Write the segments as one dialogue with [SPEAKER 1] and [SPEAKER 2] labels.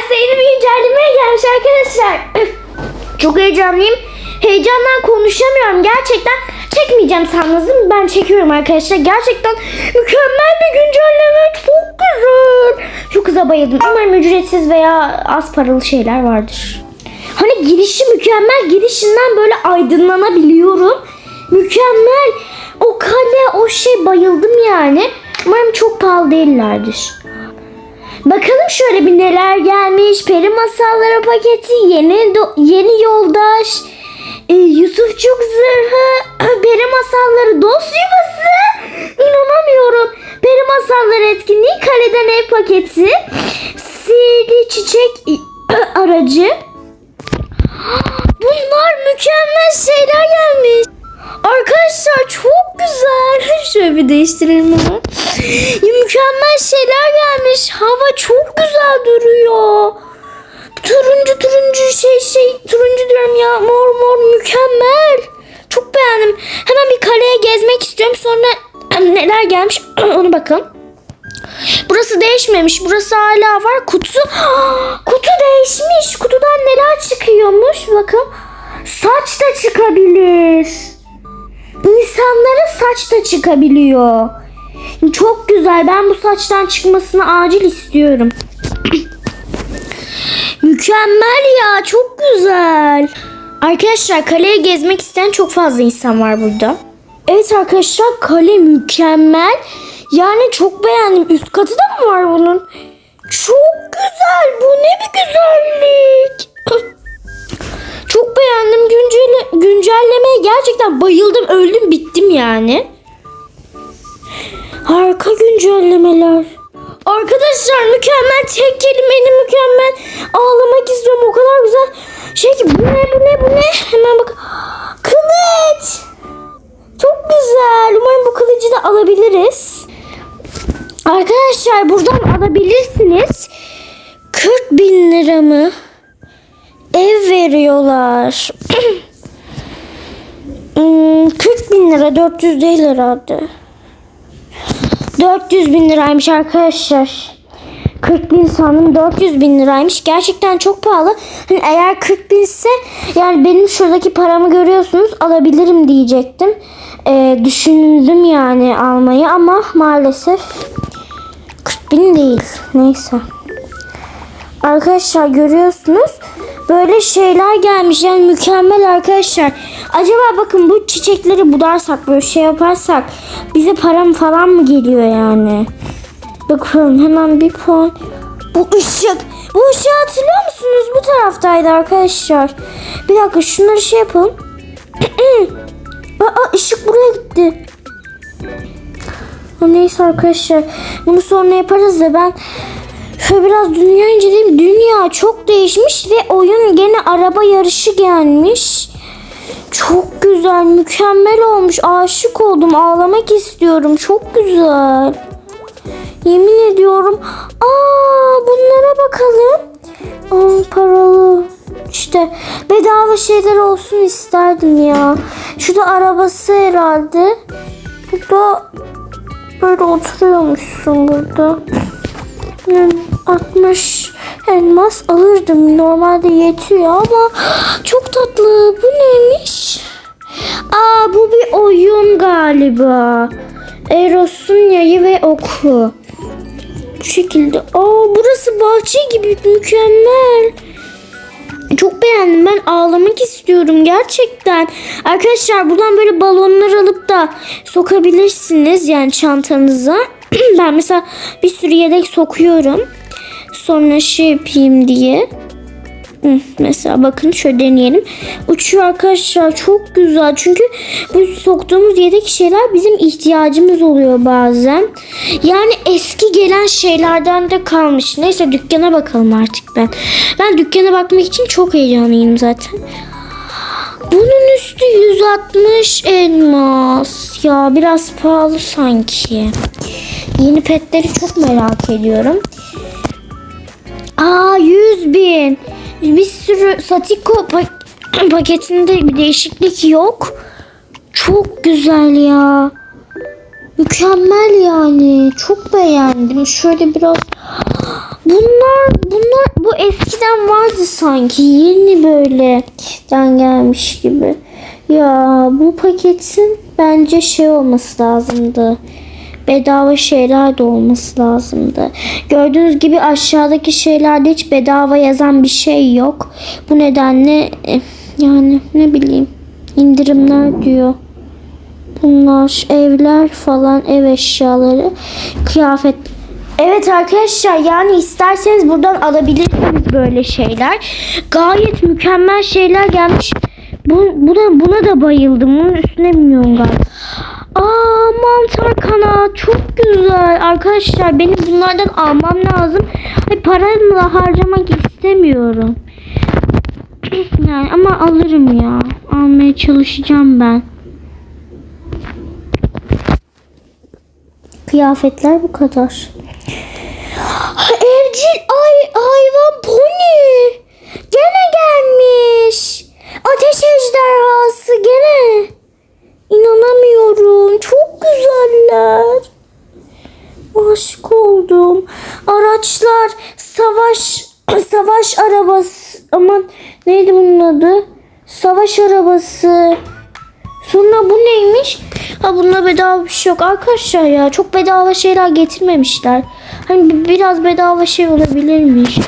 [SPEAKER 1] Roblox'a yeni bir incelemeye gelmiş arkadaşlar. Çok heyecanlıyım. Heyecandan konuşamıyorum. Gerçekten çekmeyeceğim değil mi? Ben çekiyorum arkadaşlar. Gerçekten mükemmel bir güncelleme. Çok güzel. Çok kıza bayıldım. Umarım ücretsiz veya az paralı şeyler vardır. Hani girişi mükemmel. Girişinden böyle aydınlanabiliyorum. Mükemmel. O kale, o şey bayıldım yani. Umarım çok pahalı değillerdir. Bakalım şöyle bir neler gelmiş. Peri masalları paketi, yeni yeni yoldaş, e, Yusufçuk zırhı, peri masalları dost yuvası. İnanamıyorum. Peri masalları etkinliği, kaleden ev paketi, sihirli çiçek aracı. Bunlar mükemmel şeyler gelmiş. Arkadaşlar çok güzel. Şöyle bir değiştirelim onu. Mükemmel şeyler gelmiş. Hava çok güzel duruyor. Turuncu turuncu şey şey turuncu diyorum ya mor mor mükemmel. Çok beğendim. Hemen bir kaleye gezmek istiyorum. Sonra neler gelmiş onu bakın. Burası değişmemiş. Burası hala var. Kutu. Kutu değişmiş. Kutudan neler çıkıyormuş. Bakın. Saç da çıkabilir. İnsanlara saç da çıkabiliyor. Çok güzel. Ben bu saçtan çıkmasını acil istiyorum. Mükemmel ya. Çok güzel. Arkadaşlar kaleyi gezmek isteyen çok fazla insan var burada. Evet arkadaşlar kale mükemmel. Yani çok beğendim. Üst katı da mı var bunun? Çok güzel. Bu ne bir güzellik. Çok beğendim. Güncelle güncellemeye gerçekten bayıldım. Öldüm bittim yani. Harika güncellemeler. Arkadaşlar mükemmel tek kelimeyle mükemmel. Ağlamak istiyorum o kadar güzel. Şey ki bu ne bu ne bu ne? Hemen bak. Kılıç. Çok güzel. Umarım bu kılıcı da alabiliriz. Arkadaşlar buradan alabilirsiniz. 40 bin lira mı? Ev veriyorlar. Hmm, 40 bin lira 400 değil herhalde. 400 bin liraymış arkadaşlar. 40 bin sandım 400 bin liraymış. Gerçekten çok pahalı. Hani eğer 40 binse yani benim şuradaki paramı görüyorsunuz alabilirim diyecektim. Ee, düşündüm yani almayı ama maalesef 40 bin değil. Neyse. Arkadaşlar görüyorsunuz böyle şeyler gelmiş yani mükemmel arkadaşlar. Acaba bakın bu çiçekleri budarsak böyle şey yaparsak bize param falan mı geliyor yani? Bakın hemen bir puan. Bu ışık. Bu ışığı hatırlıyor musunuz? Bu taraftaydı arkadaşlar. Bir dakika şunları şey yapalım. Aa ışık buraya gitti. Neyse arkadaşlar. Bunu sonra yaparız da ben Şöyle biraz dünya inceleyeyim. Dünya çok değişmiş ve oyun gene araba yarışı gelmiş. Çok güzel, mükemmel olmuş. Aşık oldum, ağlamak istiyorum. Çok güzel. Yemin ediyorum. Aa, bunlara bakalım. Aa, paralı. İşte bedava şeyler olsun isterdim ya. Şu da arabası herhalde. Bu da böyle oturuyormuşsun burada. Hmm, 60 elmas alırdım. Normalde yetiyor ama çok tatlı. Bu neymiş? Aa bu bir oyun galiba. Eros'un yayı ve oku. Bu şekilde. Aa burası bahçe gibi mükemmel. Çok beğendim. Ben ağlamak istiyorum gerçekten. Arkadaşlar buradan böyle balonlar alıp da sokabilirsiniz yani çantanıza. ben mesela bir sürü yedek sokuyorum. Sonra şey yapayım diye. Mesela bakın şöyle deneyelim. Uçuyor arkadaşlar çok güzel. Çünkü bu soktuğumuz yedek şeyler bizim ihtiyacımız oluyor bazen. Yani eski gelen şeylerden de kalmış. Neyse dükkana bakalım artık ben. Ben dükkana bakmak için çok heyecanlıyım zaten. Bunun üstü 160 elmas. Ya biraz pahalı sanki. Yeni petleri çok merak ediyorum. Aa 100 bin. Bir sürü Satiko pa- paketinde bir değişiklik yok. Çok güzel ya. Mükemmel yani. Çok beğendim. Şöyle biraz Bunlar bunlar bu eskiden vardı sanki. Yeni böyle den gelmiş gibi. Ya bu paketin bence şey olması lazımdı. Bedava şeyler de olması lazımdı. Gördüğünüz gibi aşağıdaki şeylerde hiç bedava yazan bir şey yok. Bu nedenle eh, yani ne bileyim indirimler diyor. Bunlar evler falan ev eşyaları kıyafet Evet arkadaşlar yani isterseniz buradan alabilirsiniz böyle şeyler. Gayet mükemmel şeyler gelmiş. Bu, bu da, buna da bayıldım. Bunun üstüne biniyorum galiba. Aa mantar kanat çok güzel. Arkadaşlar benim bunlardan almam lazım. Ay, paramla harcamak istemiyorum. Yani ama alırım ya. Almaya çalışacağım ben. Kıyafetler bu kadar. Evcil bedava bir şey yok. Arkadaşlar ya çok bedava şeyler getirmemişler. Hani bi- biraz bedava şey olabilirmiş.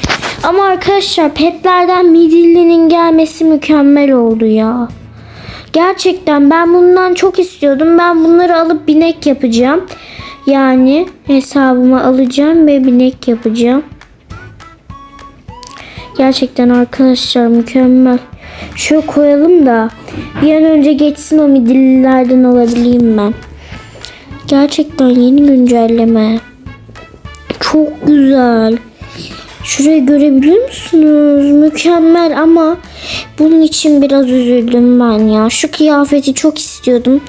[SPEAKER 1] Ama arkadaşlar petlerden midillinin gelmesi mükemmel oldu ya. Gerçekten ben bundan çok istiyordum. Ben bunları alıp binek yapacağım. Yani hesabıma alacağım ve binek yapacağım. Gerçekten arkadaşlar mükemmel. Şöyle koyalım da bir an önce geçsin o midillilerden olabileyim ben. Gerçekten yeni güncelleme. Çok güzel. Şurayı görebiliyor musunuz? Mükemmel ama bunun için biraz üzüldüm ben ya. Şu kıyafeti çok istiyordum.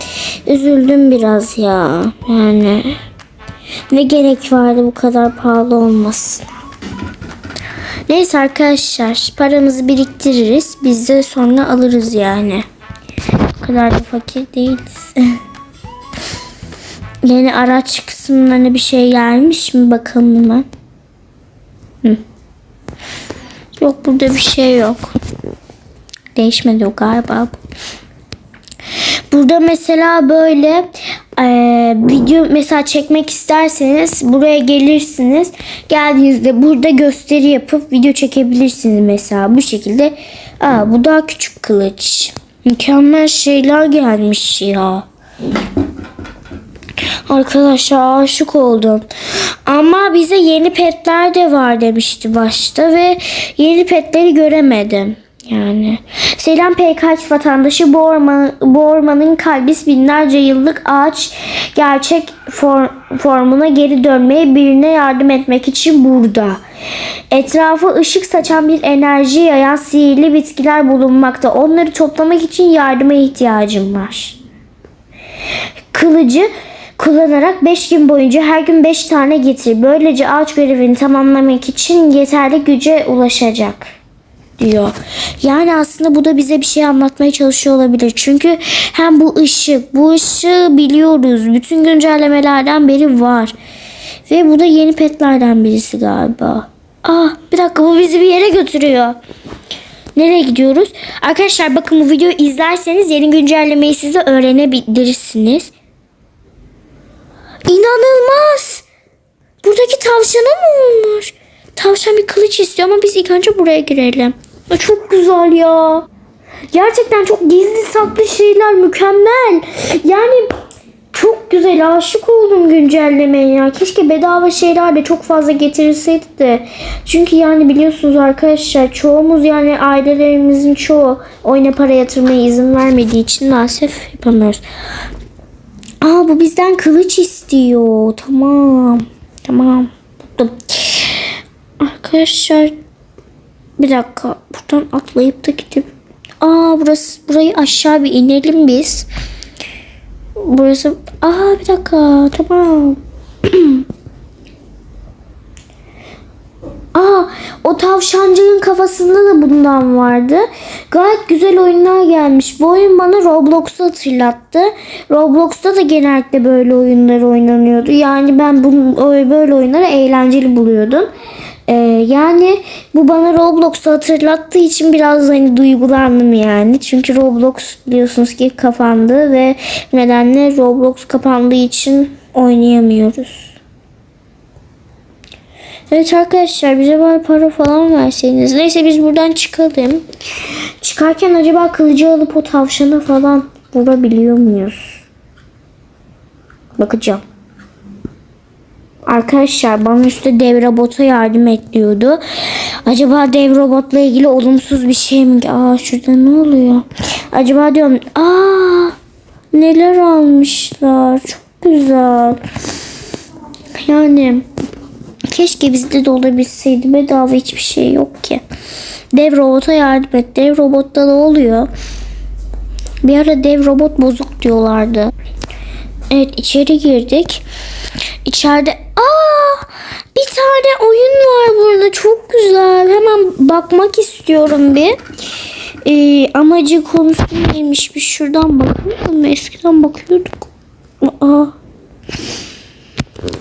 [SPEAKER 1] Üzüldüm biraz ya. Yani ne gerek vardı bu kadar pahalı olmasın. Neyse arkadaşlar paramızı biriktiririz. Biz de sonra alırız yani. O kadar da fakir değiliz. Yeni araç kısımlarına bir şey gelmiş mi bakalım hemen. Yok burada bir şey yok. Değişmedi o galiba. Burada mesela böyle e, video mesela çekmek isterseniz buraya gelirsiniz. Geldiğinizde burada gösteri yapıp video çekebilirsiniz mesela bu şekilde. Aa, bu daha küçük kılıç. Mükemmel şeyler gelmiş ya. Arkadaşlar aşık oldum. Ama bize yeni petler de var demişti başta ve yeni petleri göremedim. Yani. Selam PKX vatandaşı bu, orman, bu ormanın kalbis binlerce yıllık ağaç gerçek for- formuna geri dönmeye birine yardım etmek için burada. Etrafı ışık saçan bir enerji yayan sihirli bitkiler bulunmakta. Onları toplamak için yardıma ihtiyacım var kılıcı kullanarak 5 gün boyunca her gün 5 tane getir. Böylece ağaç görevini tamamlamak için yeterli güce ulaşacak diyor. Yani aslında bu da bize bir şey anlatmaya çalışıyor olabilir. Çünkü hem bu ışık, bu ışığı biliyoruz. Bütün güncellemelerden beri var. Ve bu da yeni petlerden birisi galiba. Ah bir dakika bu bizi bir yere götürüyor. Nereye gidiyoruz? Arkadaşlar bakın bu videoyu izlerseniz yeni güncellemeyi siz de öğrenebilirsiniz. İnanılmaz. Buradaki tavşana mı olmuş? Tavşan bir kılıç istiyor ama biz ilk önce buraya girelim. Ya çok güzel ya. Gerçekten çok gizli saklı şeyler mükemmel. Yani çok güzel aşık oldum güncellemeye ya. Keşke bedava şeyler de çok fazla getirilseydi de. Çünkü yani biliyorsunuz arkadaşlar çoğumuz yani ailelerimizin çoğu oyuna para yatırmaya izin vermediği için maalesef yapamıyoruz. Aa bu bizden kılıç istiyor. Tamam. Tamam. Buldum. Arkadaşlar bir dakika. Buradan atlayıp da gidip Aa burası burayı aşağı bir inelim biz. Burası Aa bir dakika. Tamam. Aa o tavşancığın kafasında da bundan vardı. Gayet güzel oyunlar gelmiş. Bu oyun bana Roblox'u hatırlattı. Roblox'ta da genellikle böyle oyunlar oynanıyordu. Yani ben bu böyle oyunları eğlenceli buluyordum. Ee, yani bu bana Roblox'u hatırlattığı için biraz hani duygulandım yani. Çünkü Roblox biliyorsunuz ki kapandı ve nedenle Roblox kapandığı için oynayamıyoruz. Evet arkadaşlar bize var para falan verseydiniz. Neyse biz buradan çıkalım. Çıkarken acaba kılıcı alıp o tavşana falan vurabiliyor muyuz? Bakacağım. Arkadaşlar bana üstte dev robota yardım ediyordu. Acaba dev robotla ilgili olumsuz bir şey mi? Aa şurada ne oluyor? Acaba diyorum aa neler almışlar. Çok güzel. Yani keşke bizde de olabilseydi. Bedava hiçbir şey yok ki. Dev robota yardım et. Dev robotta da oluyor. Bir ara dev robot bozuk diyorlardı. Evet içeri girdik. İçeride aa bir tane oyun var burada çok güzel. Hemen bakmak istiyorum bir. Ee, amacı konusu neymiş bir şuradan bakalım. Eskiden bakıyorduk. Aa.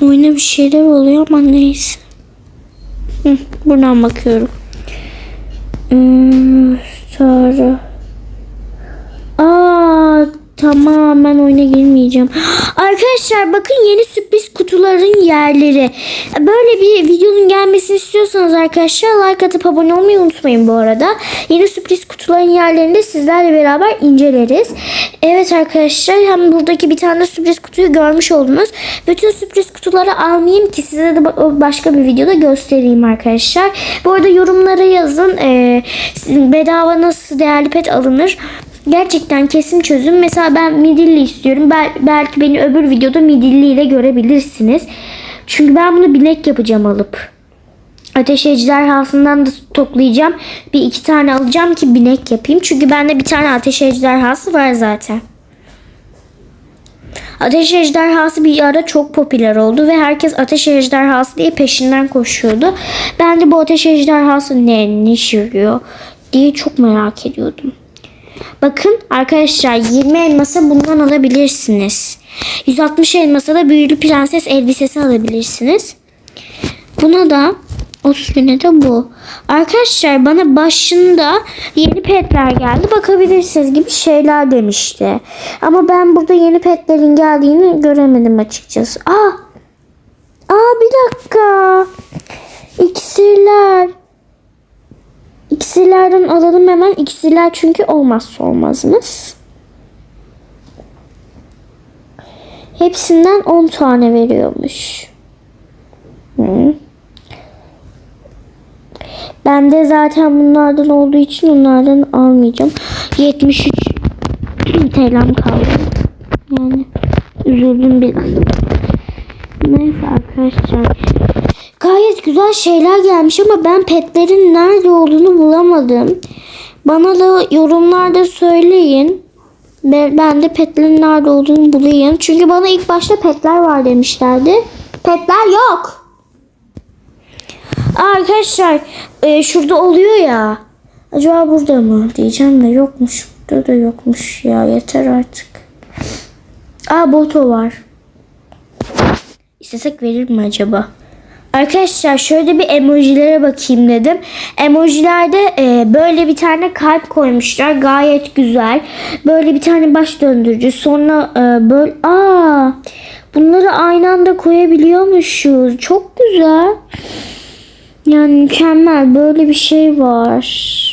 [SPEAKER 1] Oyuna bir şeyler oluyor ama neyse. Hı, buradan bakıyorum. Hmm, sonra. Aa tamam ben oyuna girmeyeceğim. Arkadaşlar bakın yeni sürpriz kutuların yerleri. Böyle bir videonun gelmesini istiyorsanız arkadaşlar like atıp abone olmayı unutmayın bu arada. Yeni sürpriz kutuların yerlerini de sizlerle beraber inceleriz. Evet arkadaşlar hem buradaki bir tane sürpriz kutuyu görmüş oldunuz. Bütün sürpriz kutuları almayayım ki size de ba- başka bir videoda göstereyim arkadaşlar. Bu arada yorumlara yazın. Ee, bedava nasıl değerli pet alınır? Gerçekten kesin çözüm. Mesela ben midilli istiyorum. Bel- belki beni öbür videoda midilli ile görebilirsiniz. Çünkü ben bunu binek yapacağım alıp. Ateş ejderhasından da toplayacağım. Bir iki tane alacağım ki binek yapayım. Çünkü bende bir tane ateş ejderhası var zaten. Ateş ejderhası bir ara çok popüler oldu ve herkes ateş ejderhası diye peşinden koşuyordu. Ben de bu ateş ejderhası ne, ne işe yarıyor diye çok merak ediyordum. Bakın arkadaşlar 20 elmasa bundan alabilirsiniz. 160 elmasa da büyülü prenses elbisesi alabilirsiniz. Buna da 30 bine de bu. Arkadaşlar bana başında yeni petler geldi. Bakabilirsiniz gibi şeyler demişti. Ama ben burada yeni petlerin geldiğini göremedim açıkçası. Aa! Aa bir dakika. İksirler. İksirlerden alalım hemen. İksirler çünkü olmazsa olmazımız. Hepsinden 10 tane veriyormuş. Ben de zaten bunlardan olduğu için onlardan almayacağım. 73 TL'm kaldı. Yani üzüldüm biraz. Neyse arkadaşlar. Gayet güzel şeyler gelmiş ama ben petlerin nerede olduğunu bulamadım. Bana da yorumlarda söyleyin. Ben de petlerin nerede olduğunu bulayım. Çünkü bana ilk başta petler var demişlerdi. Petler yok. Arkadaşlar e, şurada oluyor ya. Acaba burada mı diyeceğim de yokmuş. Burada da yokmuş ya yeter artık. Aa boto var. İstesek verir mi acaba? Arkadaşlar şöyle bir emojilere bakayım dedim. Emojilerde e, böyle bir tane kalp koymuşlar. Gayet güzel. Böyle bir tane baş döndürücü. Sonra e, böyle aa bunları aynı anda koyabiliyormuşuz. Çok güzel. Yani mükemmel. Böyle bir şey var.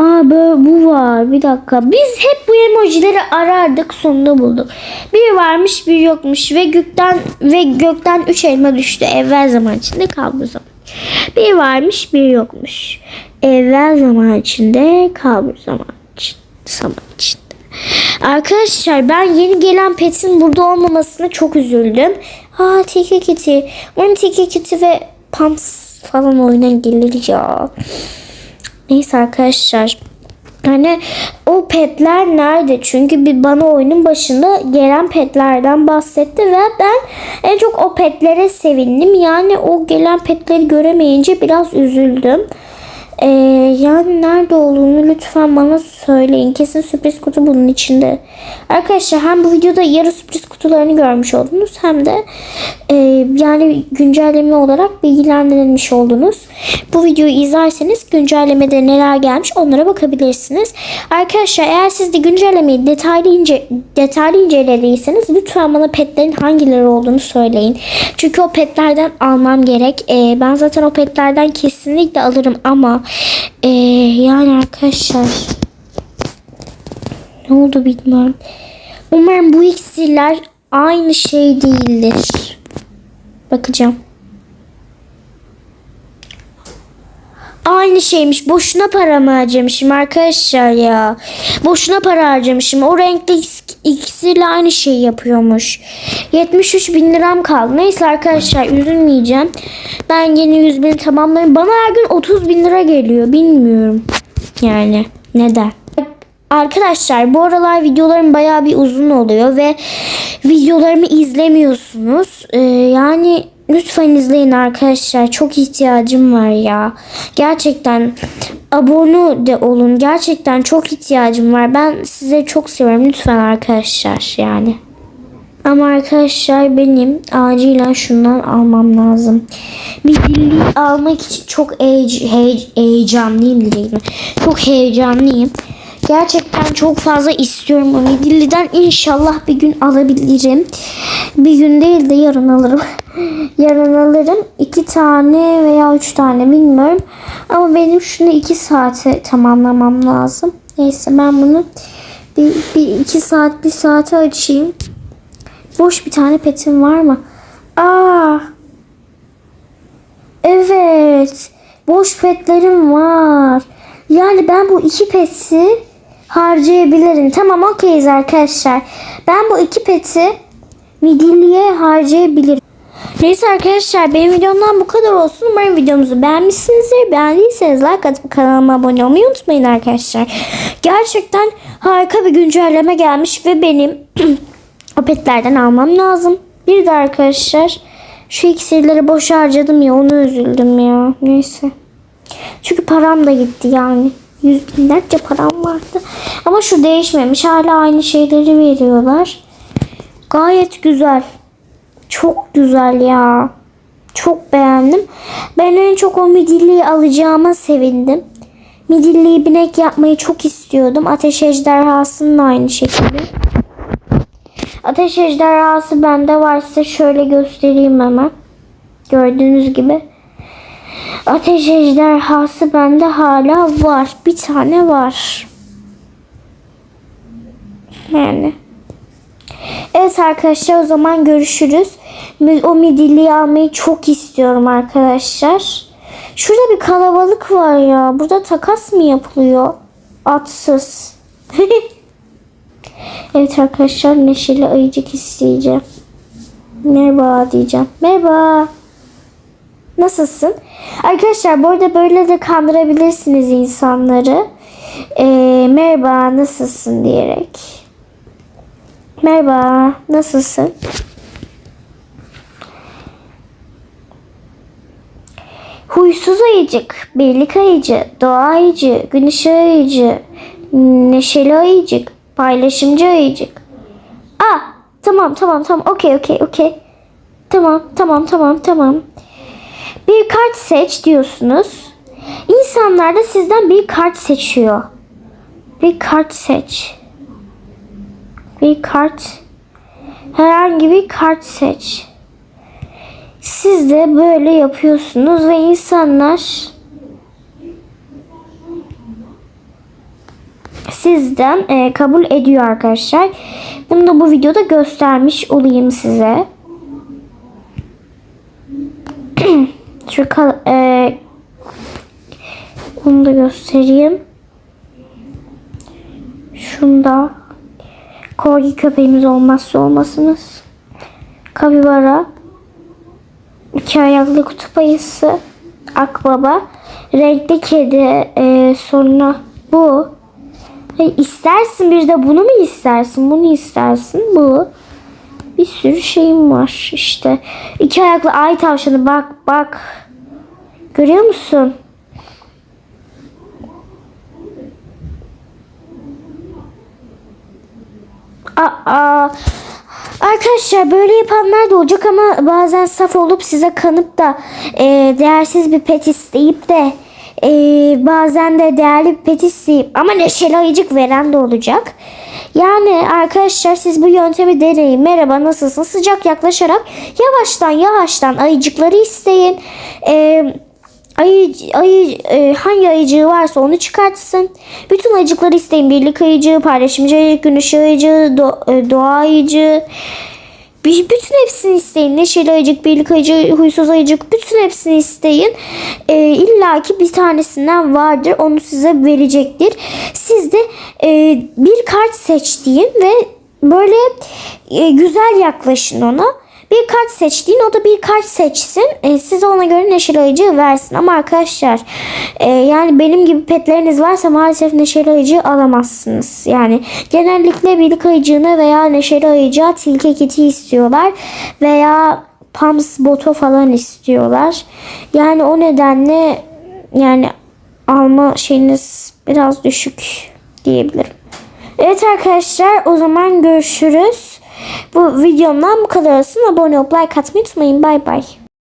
[SPEAKER 1] Aa böyle bu var. Bir dakika. Biz hep bu emojileri arardık sonunda bulduk. Bir varmış bir yokmuş ve gökten ve gökten üç elma düştü. Evvel zaman içinde kaldı zaman. Bir varmış bir yokmuş. Evvel zaman içinde kaldı zaman için. Zaman içinde. Arkadaşlar ben yeni gelen petin burada olmamasına çok üzüldüm. Aa Tiki Kitty. Onun Tiki Kitty ve Pams falan oyuna gelir ya. Neyse arkadaşlar. Hani o petler nerede? Çünkü bir bana oyunun başında gelen petlerden bahsetti ve ben en çok o petlere sevindim. Yani o gelen petleri göremeyince biraz üzüldüm. Ee, yani nerede olduğunu lütfen bana söyleyin. Kesin sürpriz kutu bunun içinde. Arkadaşlar hem bu videoda yarı sürpriz kutularını görmüş oldunuz hem de e, yani güncelleme olarak bilgilendirilmiş oldunuz. Bu videoyu izlerseniz güncellemede neler gelmiş onlara bakabilirsiniz. Arkadaşlar eğer siz de güncellemeyi detaylı ince detaylı incelediyseniz lütfen bana petlerin hangileri olduğunu söyleyin. Çünkü o petlerden almam gerek. Ee, ben zaten o petlerden kesinlikle alırım ama ee, yani arkadaşlar ne oldu bilmiyorum. Umarım bu iksirler aynı şey değildir. Bakacağım. Aynı şeymiş. Boşuna para mı harcamışım arkadaşlar ya? Boşuna para harcamışım. O renkli ik- iksirle aynı şeyi yapıyormuş. 73 bin liram kaldı. Neyse arkadaşlar üzülmeyeceğim. Ben yeni 100 bin tamamlarım. Bana her gün 30 bin lira geliyor. Bilmiyorum. Yani neden? Arkadaşlar bu aralar videolarım bayağı bir uzun oluyor ve videolarımı izlemiyorsunuz. Ee, yani lütfen izleyin arkadaşlar. Çok ihtiyacım var ya. Gerçekten abone de olun. Gerçekten çok ihtiyacım var. Ben size çok seviyorum. Lütfen arkadaşlar yani. Ama arkadaşlar benim acilen şundan almam lazım. Bir dilli almak için çok heyec- heye- heyecanlıyım diyeyim. Çok heyecanlıyım. Gerçekten çok fazla istiyorum o midilliden. İnşallah bir gün alabilirim. Bir gün değil de yarın alırım. yarın alırım. iki tane veya üç tane bilmiyorum. Ama benim şunu iki saate tamamlamam lazım. Neyse ben bunu bir, bir iki saat bir saate açayım. Boş bir tane petim var mı? Aa. Evet. Boş petlerim var. Yani ben bu iki peti harcayabilirim. Tamam okeyiz arkadaşlar. Ben bu iki peti midilliye harcayabilirim. Neyse arkadaşlar benim videomdan bu kadar olsun. Umarım videomuzu beğenmişsinizdir. Beğendiyseniz like atıp kanalıma abone olmayı unutmayın arkadaşlar. Gerçekten harika bir güncelleme gelmiş ve benim o petlerden almam lazım. Bir de arkadaşlar şu iksirleri boş harcadım ya onu üzüldüm ya. Neyse. Çünkü param da gitti yani. Yüz binlerce param vardı. Ama şu değişmemiş. Hala aynı şeyleri veriyorlar. Gayet güzel. Çok güzel ya. Çok beğendim. Ben en çok o midilliyi alacağıma sevindim. Midilliyi binek yapmayı çok istiyordum. Ateş ejderhasının aynı şekilde. Ateş ejderhası bende var. Size şöyle göstereyim hemen. Gördüğünüz gibi. Ateş ejderhası bende hala var. Bir tane var. Yani. Evet arkadaşlar o zaman görüşürüz. O midilliyi almayı çok istiyorum arkadaşlar. Şurada bir kalabalık var ya. Burada takas mı yapılıyor? Atsız. evet arkadaşlar neşeli ayıcık isteyeceğim. Merhaba diyeceğim. Merhaba. Nasılsın? Arkadaşlar bu arada böyle de kandırabilirsiniz insanları. Ee, merhaba nasılsın diyerek. Merhaba nasılsın? Huysuz ayıcık, birlik ayıcı, doğa ayıcı, gün ışığı ayıcı, neşeli ayıcık, paylaşımcı ayıcık. Ah tamam tamam tamam okey okey okey. Tamam tamam tamam tamam. Bir kart seç diyorsunuz. İnsanlar da sizden bir kart seçiyor. Bir kart seç. Bir kart. Herhangi bir kart seç. Siz de böyle yapıyorsunuz ve insanlar sizden e, kabul ediyor arkadaşlar. Bunu da bu videoda göstermiş olayım size. Şu kal- e, bunu da göstereyim. Şunda korgi köpeğimiz olmazsa olmasınız. Kapibara. iki ayaklı kutup ayısı. Akbaba. Renkli kedi. e, sonra bu. E, istersin bir de bunu mu istersin? Bunu istersin. Bu bir sürü şeyim var işte. İki ayaklı ay tavşanı bak bak. Görüyor musun? Aa, Arkadaşlar böyle yapanlar da olacak ama bazen saf olup size kanıp da e, değersiz bir pet isteyip de e, bazen de değerli bir pet isteyip ama neşeli ayıcık veren de olacak. Yani arkadaşlar siz bu yöntemi deneyin. Merhaba nasılsın? Sıcak yaklaşarak yavaştan yavaştan ayıcıkları isteyin. Eee ayı, ayı e, hangi ayıcığı varsa onu çıkartsın. Bütün ayıcıkları isteyin. Birlik ayıcığı, paylaşımcı ayıcık, gün ışığı ayıcığı, do, e, doğa ayıcığı. Bütün hepsini isteyin. Neşeli ayıcık, birlik ayıcık, huysuz ayıcık. Bütün hepsini isteyin. E, İlla ki bir tanesinden vardır. Onu size verecektir. Siz de e, bir kart seçtiğin ve böyle e, güzel yaklaşın ona. Bir kart seçtiğin o da bir kart seçsin. E, size ona göre neşeli ayıcı versin. Ama arkadaşlar e, yani benim gibi petleriniz varsa maalesef neşeli ayıcı alamazsınız. Yani genellikle birlik ayıcığını veya neşeli ayıcığa tilki kiti istiyorlar. Veya Pams boto falan istiyorlar. Yani o nedenle yani alma şeyiniz biraz düşük diyebilirim. Evet arkadaşlar o zaman görüşürüz. Bu videomdan bu kadar olsun. Abone olup like atmayı unutmayın. Bay bay.